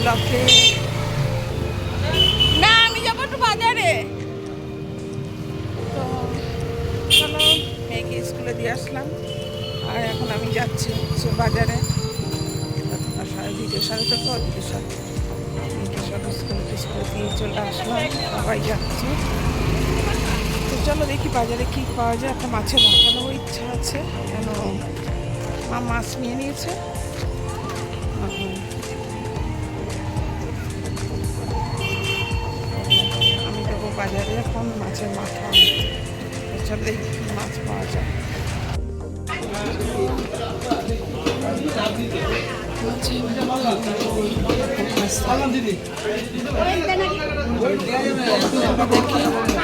ব্লকে না, আমি যাব বাজারে। তো চলো স্কুলে দিয়ে আসলাম। আর এখন আমি যাচ্ছি বাজারে। তো স্কুলে দিয়ে চলে আসলাম। সবাই তো চলো দেখি বাজারে কি পাওয়া যায়। একটা মাছের মাথা ইচ্ছা আছে। কেন? মা মাছ নিয়ে নিয়েছে। আমি যাব বাজারে এখন মাছের মাথা চলো দেখি মাছ পাওয়া যায় তো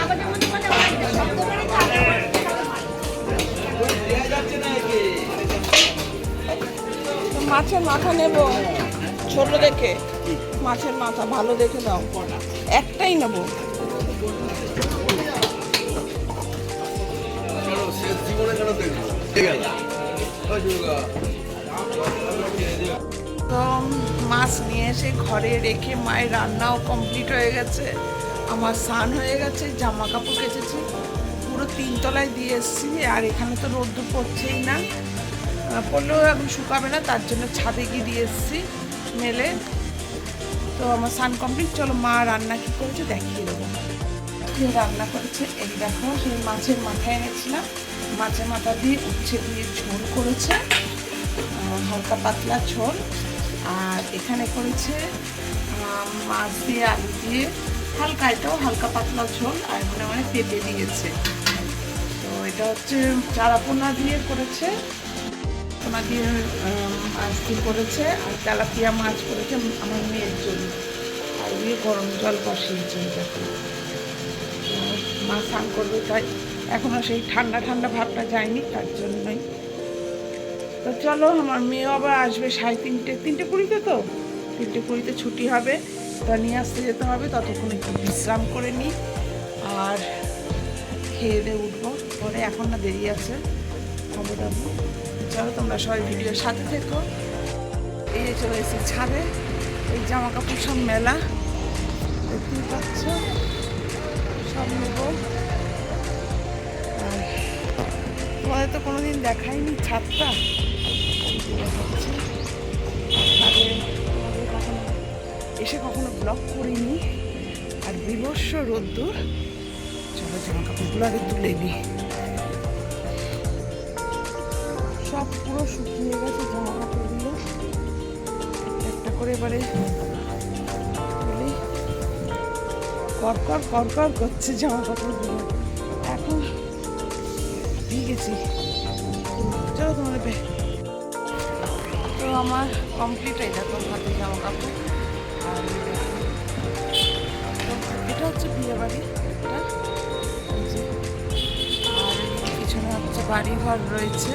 মাছের মাথা নেব। ছোট দেখে। মাছের মাথা ভালো দেখে দাও একটাই নেব। মাছ নিয়ে এসে ঘরে রেখে মায়ের রান্নাও কমপ্লিট হয়ে গেছে। আমার স্নান হয়ে গেছে জামা কাপড় কেচেছি। পুরো তিনতলায় দিয়ে এসেছি। আর এখানে তো রোদ্দুর পড়ছেই না। পড়লেও এখন শুকাবে না, তার জন্য ছাদে গিয়ে দিয়ে এসেছি মেলে। তো আমার স্নান কমপ্লিট চলো মা রান্না কী করেছে দেখিয়ে দেবো। রান্না করেছে? এই দেখো, সেই মাছের মাথা এনেছিলাম। মাছের মাথা দিয়ে উচ্ছে দিয়ে ঝোল করেছে হালকা পাতলা ঝোল। আর এখানে করেছে মাছ দিয়ে আলু দিয়ে হালকা, এটাও হালকা পাতলা ঝোল, আর এখানে মানে পেঁপে দিয়েছে। তো এটা হচ্ছে চারাপোনা দিয়ে করেছে। পোনা দিয়ে দিয়ে করেছে? আর তেলাপিয়া মাছ করেছে আমার মেয়ের জন্য। আর দিয়ে গরম জল বসিয়েছে তো মা স্নান করবে, তাই এখনও সেই ঠান্ডা ঠান্ডা ভাবটা যায়নি, তার জন্যই। তো চলো, আমার মেয়েও আবার আসবে সাড়ে তিনটে তিনটে কুড়িতে তো? তিনটে কুড়িতে ছুটি হবে। তা নিয়ে আসতে যেতে হবে, ততক্ষণ একটু বিশ্রাম করে নিই আর খেয়ে দিয়ে উঠবো। পরে এখন না দেরি আছে। খাব দাবো। চলো তোমরা সবাই ভিডিওর সাথে থেকো। এই যে চলে এসেছি ছাদে, এই জামা কাপড় সব মেলা। দেখতেই পাচ্ছ? সব নেব। তোমাদের তো কোনোদিন দেখাইনি ছাদটা। এসে কখনো ব্লগ করিনি। আর বিভৎস রোদ্দুর। চলো জামা কাপড়গুলো আগে তুলে নিই। সব পুরো শুকিয়ে গেছে জামা কাপড়গুলো একটা করে এবারে করকর করকর করছে জামা কাপড়গুলো এখন ভিগেছি চলো তোমাদের তো আমার কমপ্লিট হয়ে দেখো হাতে জামা কাপড় আর এটা হচ্ছে বিয়ে বাড়ি হচ্ছে বাড়ি ঘর রয়েছে।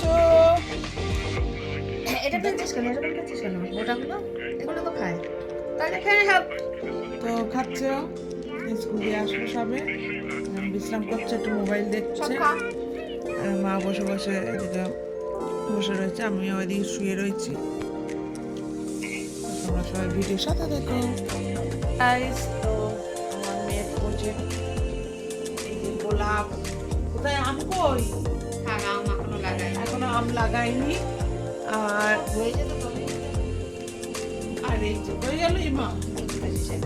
তো এটা পেয়েছিস কেন? এটা পেয়েছিস কেন? গোটাগুলো এগুলো তো খায়। তাহলে খেয়ে সব তো খাচ্ছে। স্কুল দিয়ে আসলো সবে বিশ্রাম করছে একটু মোবাইল দেখছে। মা বসে বসে এদিকে বসে রয়েছে আমিও ওইদিকে শুয়ে রয়েছি। তোমরা সবাই ভিডিওর সাথে দেখো। গাইস তো আমার মেয়ের প্রজেক্ট গোলাপ। কোথায়? আম কই? আম এখনও লাগাই এখনও আম লাগাইনি আর আর এই যে হয়ে গেল ইমা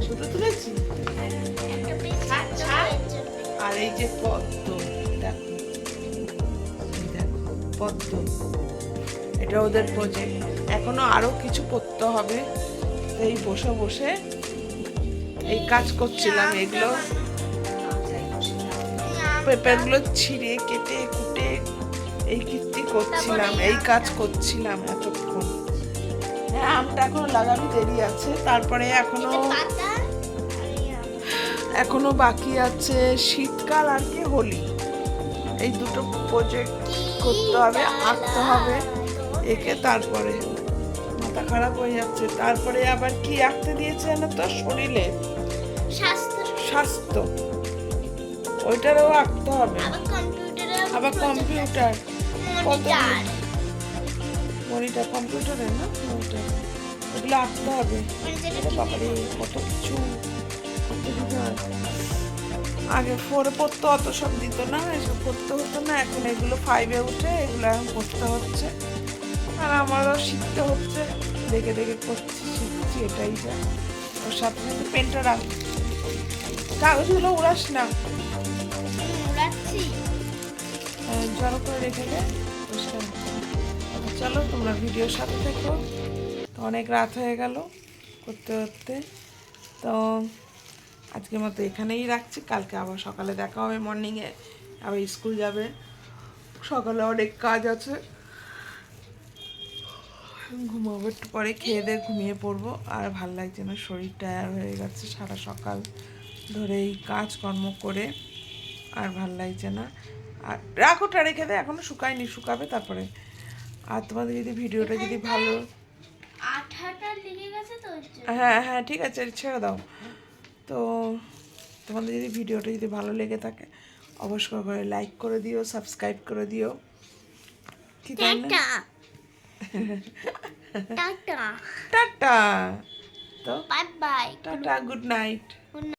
ছোট তুলেছি? আর এই যে পদ্ম দেখো। দেখো পদ্ম। এটা ওদের প্রজেক্ট এখনও আরও কিছু করতে হবে। এই বসে বসে এই কাজ করছিলাম এগুলো। পেপারগুলো ছিঁড়ে কেটে কুটে এই কীর্তি করছিলাম এই কাজ করছিলাম এতক্ষণ। হ্যাঁ আমটা এখনও লাগানো দেরি আছে তারপরে এখনও আম। এখনও বাকি আছে শীতকাল আর কি হোলি। এই দুটো প্রজেক্ট করতে হবে আঁকতে হবে একে তারপরে মাথা খারাপ হয়ে যাচ্ছে। তারপরে আবার কি আঁকতে দিয়েছে জানো তো? শরীরে। স্বাস্থ্য। স্বাস্থ্য। ওইটারও আঁকতে হবে। আবার কম্পিউটার। মনিটর। কম্পিউটারে না? মনিটর। ওগুলো আঁকতে হবে। বাবারে কত কিছু। আগে ফোরে পড়তে অত সব দিত না এসব করতে হতো না। এখন এগুলো ফাইভে উঠে এগুলো এখন করতে হচ্ছে। আর আমারও শিখতে হচ্ছে। দেখে দেখে করছি শিখছি এটাই যা। ওর সাথে সাথে পেনটা রাখ। কাগজগুলো উড়াস না। জড়ো করে রেখে দে পরিষ্কার আচ্ছা, চলো তোমরা ভিডিওর সাথে থেকো। তো অনেক রাত হয়ে গেল করতে করতে। তো আজকের মতো এখানেই রাখছি। কালকে আবার সকালে দেখা হবে মর্নিংয়ে আবার স্কুল যাবে। সকালে অনেক কাজ আছে। ঘুমাবো একটু পরে খেয়ে দিয়ে ঘুমিয়ে পড়ব। আর ভালো লাগছে না শরীর টায়ার হয়ে গেছে সারা সকাল ধরে এই কাজকর্ম করে। আর ভালো লাগছে না। আর রাখোটা রেখে দে এখনও শুকায়নি শুকাবে তারপরে। আর তোমাদের যদি ভিডিওটা যদি ভালো। হ্যাঁ হ্যাঁ ঠিক আছে ছেড়ে দাও। তো তোমাদের যদি ভিডিওটা যদি ভালো লেগে থাকে অবশ্যই করে লাইক করে দিও সাবস্ক্রাইব করে দিও। কি টাটা। তো bye bye tata good night